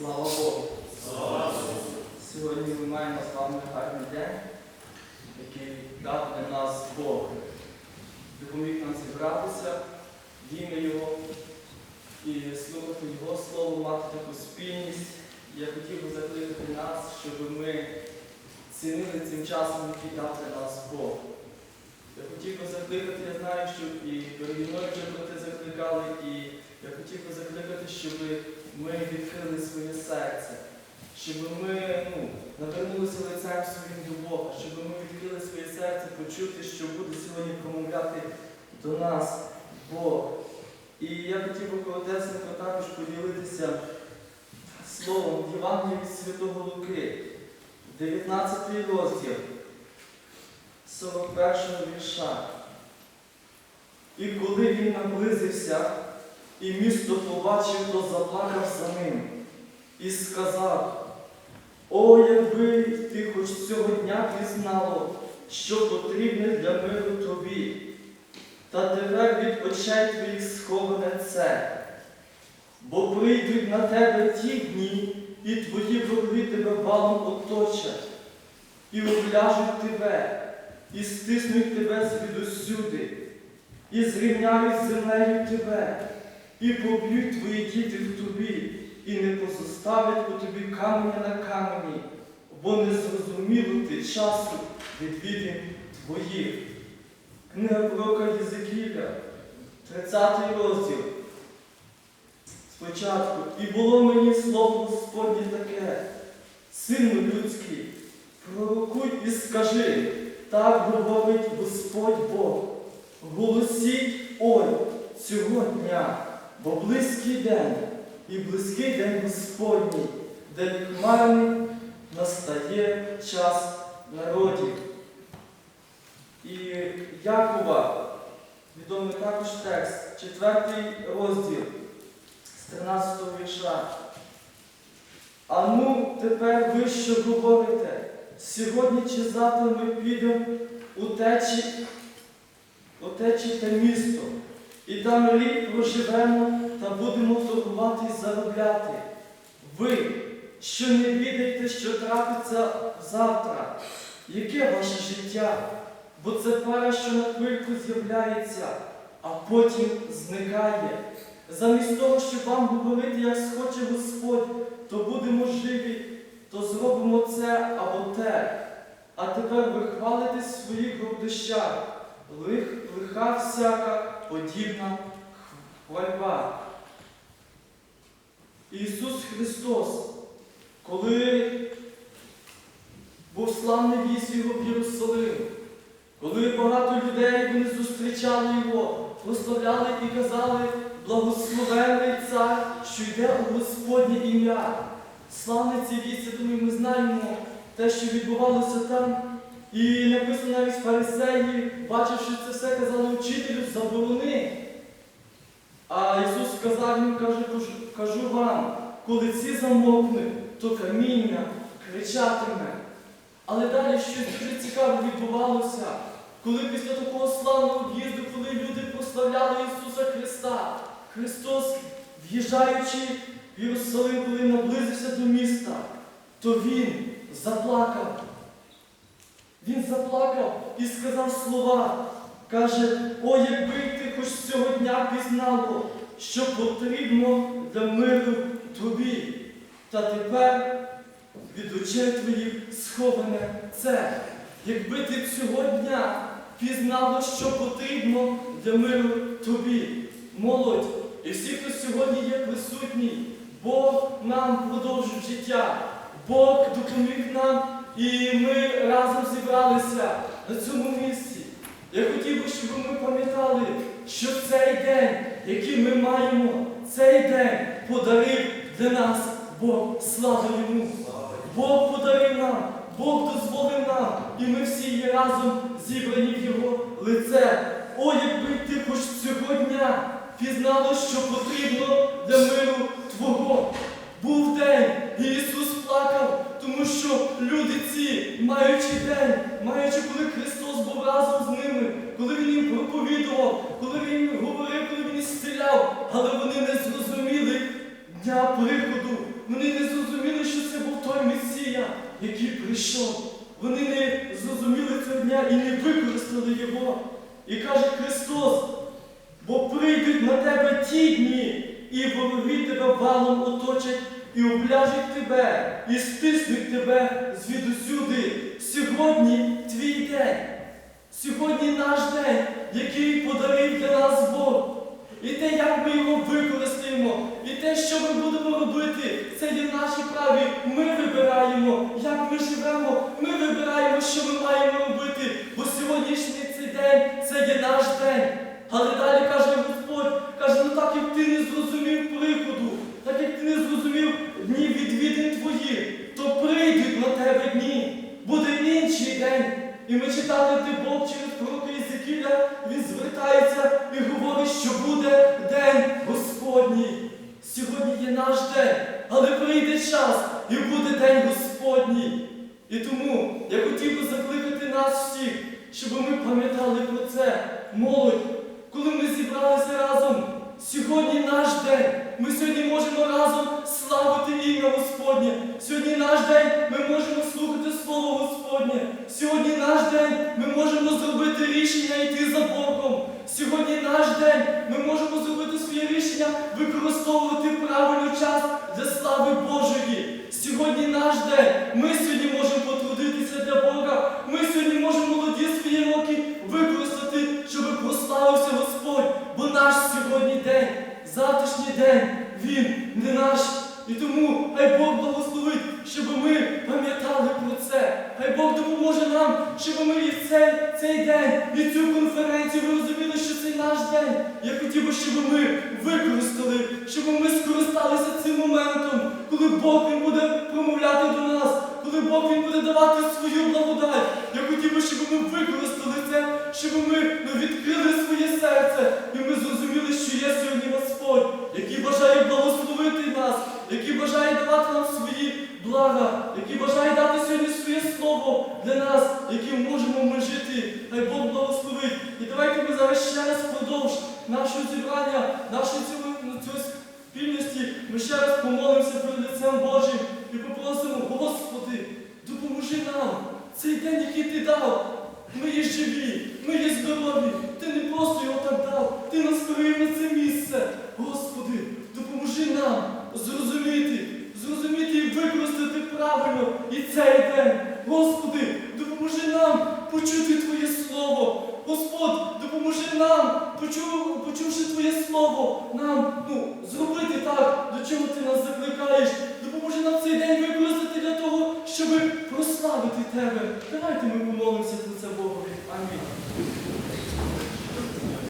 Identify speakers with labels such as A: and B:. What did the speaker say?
A: Слава Богу! Сьогодні ми маємо з вами гарний день, який дав для нас Бог. Допоміг нам зібратися в ім'я Його і слухати Його Слово, мати таку спільність. Я хотів би закликати нас, щоб ми цінили цим часом, який дав для нас Бог. Я хотів би закликати, я знаю, що і переді мною вже про закликали, і я хотів би закликати, щоб ми відкрили своє серце, щоб ми ну, навернулися лицем своїм до Бога, щоб ми відкрили своє серце, почути, що буде сьогодні промовляти до нас Бог. І я хотів би коротесенько також поділитися словом Євангелія від Святого Луки, 19 розділ. 41 вірша. І коли він наблизився, і місто побачив, то заплакав за ним і сказав: О, якби ти хоч цього дня пізнало, що потрібне для миру тобі, та тепер від очей твоїх сховане це, бо прийдуть на тебе ті дні, і твої вороги тебе валом оточать, і обляжуть тебе, і стиснуть тебе звідусюди, і зрівняють землею тебе, і поб'ють твої діти в тобі, і не позоставлять по тобі каменя на камені, бо не зрозуміло ти часу відвідин твоїх. Книга пророка Єзекіля, 30 розділ. Спочатку, і було мені слово Господнє таке, сину людський, пророкуй і скажи, так говорить Господь Бог. Голосіть ой цього дня, бо близький день і близький день Господній, день хмарний настає час народів. І Якова, відомий також текст, четвертий розділ з 13 вірша. А ну тепер ви що говорите? Сьогодні чи завтра ми підемо у течі, у течі те місто, і там рік проживемо та будемо торгувати і заробляти. Ви, що не відаєте, що трапиться завтра, яке ваше життя? Бо це пара, що на хвильку з'являється, а потім зникає. Замість того, щоб вам говорити, як схоче Господь, то будемо живі, то зробимо це або те. А тепер ви хвалитесь своїх гордощах, лих, лиха всяка подібна хвальба. Ісус Христос, коли був славний віз його в Єрусалим, коли багато людей вони зустрічали його, прославляли і казали, благословенний цар, що йде у Господнє ім'я. Цей вісь, я ми знаємо те, що відбувалося там. І написано навіть фарисеї, бачивши це все, казали учителю, заборони. А Ісус сказав їм, каже, кажу, вам, коли ці замовкнуть, то каміння кричатиме. Але далі щось дуже цікаве відбувалося, коли після такого славного в'їзду, коли люди прославляли Ісуса Христа, Христос, в'їжджаючи в Єрусалим, коли наблизився до міста, то Він заплакав. Він заплакав і сказав слова. Каже, о, якби ти хоч цього дня пізнало, що потрібно для миру тобі. Та тепер від очей твоїх сховане це. Якби ти цього дня пізнало, що потрібно для миру тобі, молодь, і всі, хто сьогодні є присутній, Бог нам продовжив життя, Бог допоміг нам, і ми разом зібралися на цьому місці. Я хотів би, щоб ми пам'ятали, що цей день, який ми маємо, цей день подарив для нас Бог слава йому. Бог подарив нам, Бог дозволив нам, і ми всі є разом зібрані в Його лице. О, якби ти хоч цього дня пізнало, що потрібно для миру Твого. Був день, і Ісус плакав, тому що люди ці, маючи день, маючи, коли Христос був разом з ними, коли Він їм проповідував, коли Він їм говорив, коли Він їх зціляв, але вони не зрозуміли дня приходу. Вони не зрозуміли. що це був той Месія, який прийшов. Вони не зрозуміли цього дня і не використали його. І каже Христос, бо прийдуть на тебе ті дні, і вороги тебе валом оточать, і обляжуть тебе, і стиснуть тебе звідусюди. Сьогодні твій день. Сьогодні наш день, який подарив для нас Бог. І те, як ми його використаємо, і те, що ми будемо робити, це є наші праві. Ми вибираємо, як ми живемо, ми вибираємо, що ми маємо робити. Ми Бог через пророка Єзекіля, він звертається і говорить, що буде день Господній. Сьогодні є наш день, але прийде час і буде день Господній. І тому я хотів би закликати нас всіх, щоб ми пам'ятали про це, молодь, коли ми зібралися разом. Сьогодні наш день. Ми сьогодні можемо разом славити ім'я Господнє. Сьогодні наш день ми можемо слухати Слово Господнє. Сьогодні наш день ми можемо зробити рішення йти за Богом. Сьогодні наш день ми можемо зробити своє рішення використовувати правильний час для слави Божої. Сьогодні наш день. Ми сьогодні можемо потрудитися для Бога. Завтрашній день, він не наш. І тому хай Бог благословить, щоб ми пам'ятали про це. Хай Бог допоможе нам, щоб ми і цей, цей день, і цю конференцію ви розуміли, що це наш день. Я хотів би, щоб ми використали, щоб ми скористалися цим моментом, коли Бог він буде промовляти до нас, коли Бог він буде давати свою благодать. Я хотів би, щоб ми використали це, щоб ми ну, відкрили своє серце, і ми зрозуміли, що є сьогодні Господь, який бажає благословити нас, який бажає давати нам свої блага, який бажає дати сьогодні своє слово для нас, яким можемо ми жити. Хай Бог благословить. І давайте ми зараз ще раз впродовж нашого зібрання, нашої цього спільності, ми ще раз помолимося перед лицем Божим і попросимо, Господи, допоможи нам цей день, який ти дав. Ми є живі, ми є здорові. почув, почувши Твоє Слово, нам ну, зробити так, до чого ти нас закликаєш. Допоможи нам цей день використати для того, щоб прославити Тебе. Давайте ми помолимося про це Богові. Амінь.